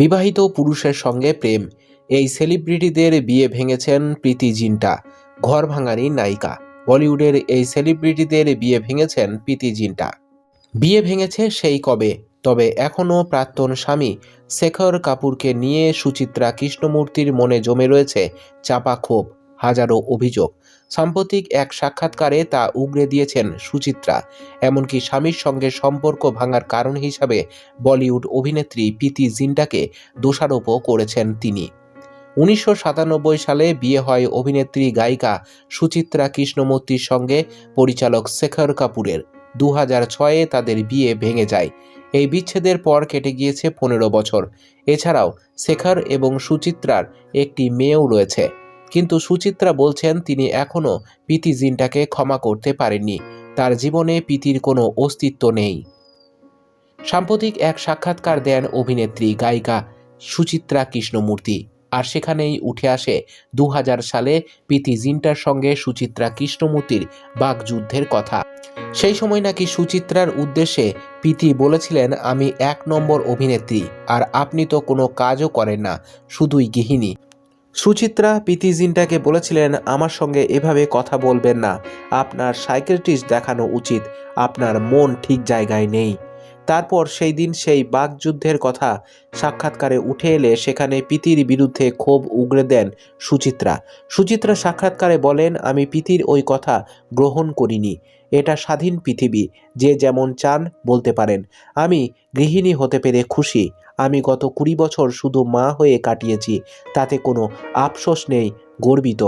বিবাহিত পুরুষের সঙ্গে প্রেম। এই সেলিব্রিটিদের বিয়ে ভেঙেছেন প্রীতি জিন্টা ঘর ভাঙানি নায়িকা। বলিউডের এই সেলিব্রিটিদের বিয়ে ভেঙেছেন প্রীতি জিন্টা। বিয়ে ভেঙেছে সেই কবে, তবে এখনও প্রাক্তন স্বামী শেখর কাপুরকে নিয়ে সুচিত্রা কৃষ্ণমূর্তির মনে জমে রয়েছে চাপা ক্ষোভ। হাজারো অভিযোগ। সাম্প্রতিক এক সাক্ষাৎকারে তা উগরে দিয়েছেন সুচিত্রা। এমনকি স্বামীর সঙ্গে সম্পর্ক ভাঙার কারণ হিসাবে বলিউড অভিনেত্রী প্রীতি জিন্টাকে দোষারোপও করেছেন তিনি। উনিশশো সাতানব্বই সালে বিয়ে হয় অভিনেত্রী গায়িকা সুচিত্রা কৃষ্ণমূর্তির সঙ্গে পরিচালক শেখর কাপুরের। দু হাজার ছয়ে তাদের বিয়ে ভেঙে যায়। এই বিচ্ছেদের পর কেটে গিয়েছে পনেরো বছর। এছাড়াও শেখর এবং সুচিত্রার একটি মেয়েও রয়েছে। কিন্তু সুচিত্রা বলছেন তিনি এখনও পিতি জিনটাকে ক্ষমা করতে পারেননি। তার জীবনে পিতির কোনো অস্তিত্ব নেই। সাম্প্রতিক এক সাক্ষাৎকার দেন অভিনেত্রী গায়িকা সুচিত্রা কৃষ্ণমূর্তি। আর সেখানেই উঠে আসে দু হাজার সালে পিতি জিন্টার সঙ্গে সুচিত্রা কৃষ্ণমূর্তির বাগযুদ্ধের কথা। সেই সময় নাকি সুচিত্রার উদ্দেশ্যে পিতি বলেছিলেন, আমি এক নম্বর অভিনেত্রী, আর আপনি তো কোনো কাজও করেন না, শুধুই গৃহিণী। সুচিত্রা প্রীতি জিন্টাকে বলেছিলেন, আমার সঙ্গে এভাবে কথা বলবেন না। আপনার সাইকেলটিস্ট দেখানো উচিত। আপনার মন ঠিক জায়গায় নেই। তারপর সেই দিন সেই বাকযুদ্ধের কথা সাক্ষাৎকারে উঠে এলে সেখানে পিতির বিরুদ্ধে ক্ষোভ উগরে দেন সুচিত্রা। সুচিত্রা সাক্ষাৎকারে বলেন, আমি পিতির ওই কথা গ্রহণ করিনি। এটা স্বাধীন পৃথিবী। যে যেমন চান বলতে পারেন। আমি গৃহিণী হতে পেরে খুশি। আমি গত কুড়ি বছর শুধু মা হয়ে কাটিয়েছি, তাতে কোনো আফসোস নেই, গর্বিত।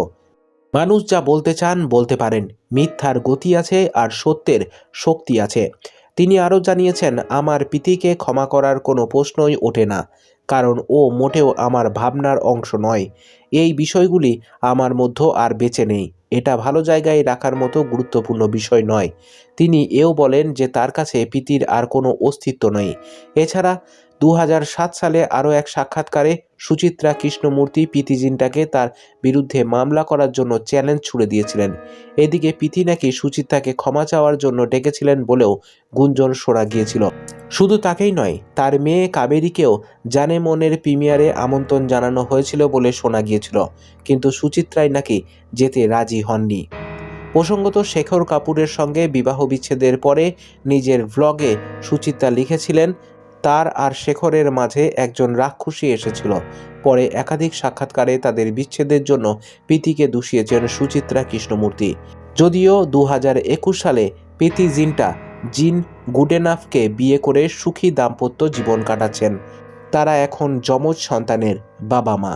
মানুষ যা বলতে চান, বলতে পারেন। মিথ্যার গতি আছে আর সত্যের শক্তি আছে। তিনি আরও জানিয়েছেন, আমার পিতিকে ক্ষমা করার কোনো প্রশ্নই ওঠে না, কারণ ও মোটেও আমার ভাবনার অংশ নয়। এই বিষয়গুলি আমার মধ্যে আর বেঁচে নেই। এটা ভালো জায়গায় রাখার মতো গুরুত্বপূর্ণ বিষয় নয়। তিনি এও বলেন যে, তার কাছে পিতির আর কোনো অস্তিত্ব নেই। এছাড়া দু হাজার সাত সালে আরও এক সাক্ষাৎকারে সুচিত্রা কৃষ্ণমূর্তি পিতি জিনটাকে তার বিরুদ্ধে মামলা করার জন্য চ্যালেঞ্জ ছুড়ে দিয়েছিলেন। এদিকে পিতি নাকি সুচিত্রাকে ক্ষমা চাওয়ার জন্য ডেকেছিলেন বলেও গুঞ্জন শোনা গিয়েছিল। শুধু তাকেই নয়, তার মেয়ে কাবেরীকেও জানে মনের প্রিমিয়ারে আমন্ত্রণ জানানো হয়েছিল বলে শোনা গিয়েছিল, কিন্তু সুচিত্রাই নাকি যেতে রাজি হননি। প্রসঙ্গত শেখর কাপুরের সঙ্গে বিবাহ বিচ্ছেদের পরে নিজের ভ্লগে সুচিত্রা লিখেছিলেন তার আর শেখরের মাঝে একজন রাক্ষসী এসেছিল। পরে একাধিক সাক্ষাৎকারে তাদের বিচ্ছেদের জন্য প্রীতিকে দূষিয়েছেন সুচিত্রা কৃষ্ণমূর্তি। যদিও দু হাজার একুশ সালে প্রীতি জিনটা জিন গুডেনাফকে বিয়ে করে সুখী দাম্পত্য জীবন কাটাচ্ছেন। তারা এখন যমজ সন্তানের বাবা মা